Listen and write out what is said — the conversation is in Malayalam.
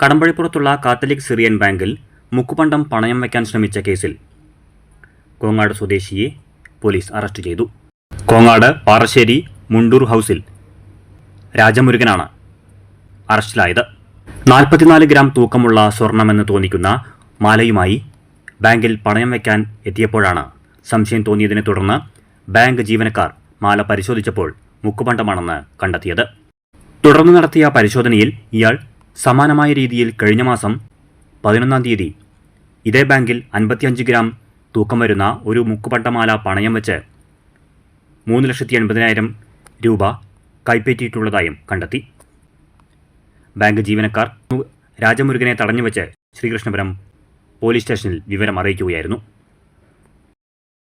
കടമ്പഴിപ്പുറത്തുള്ള കാത്തലിക് സിറിയൻ ബാങ്കിൽ മുക്കുപണ്ടം പണയം വയ്ക്കാൻ ശ്രമിച്ച കേസിൽ കോങ്ങാട് സ്വദേശിയെ പോലീസ് അറസ്റ്റ് ചെയ്തു. കോങ്ങാട് പാറശ്ശേരി മുണ്ടൂർ ഹൗസിൽ രാജമുരുകനാണ് അറസ്റ്റിലായത്. നാൽപ്പത്തിനാല് ഗ്രാം തൂക്കമുള്ള സ്വർണമെന്ന് തോന്നിക്കുന്ന മാലയുമായി ബാങ്കിൽ പണയം വയ്ക്കാൻ എത്തിയപ്പോഴാണ് സംശയം തോന്നിയതിനെ തുടർന്ന് ബാങ്ക് ജീവനക്കാർ മാല പരിശോധിച്ചപ്പോൾ മുക്കുപണ്ടമാണെന്ന് കണ്ടെത്തിയത്. തുടർന്ന് നടത്തിയ പരിശോധനയിൽ ഇയാൾ സമാനമായ രീതിയിൽ കഴിഞ്ഞ മാസം പതിനൊന്നാം തീയതി ഇതേ ബാങ്കിൽ അൻപത്തിയഞ്ച് ഗ്രാം തൂക്കം വരുന്ന ഒരു മുക്കുപട്ടമാല പണയം വെച്ച് മൂന്ന് ലക്ഷത്തി എൺപതിനായിരം രൂപ കൈപ്പറ്റിയിട്ടുള്ളതായും കണ്ടെത്തി. ബാങ്ക് ജീവനക്കാർ രാജമുരുകനെ തടഞ്ഞുവെച്ച് ശ്രീകൃഷ്ണപുരം പോലീസ് സ്റ്റേഷനിൽ വിവരം അറിയിക്കുകയായിരുന്നു.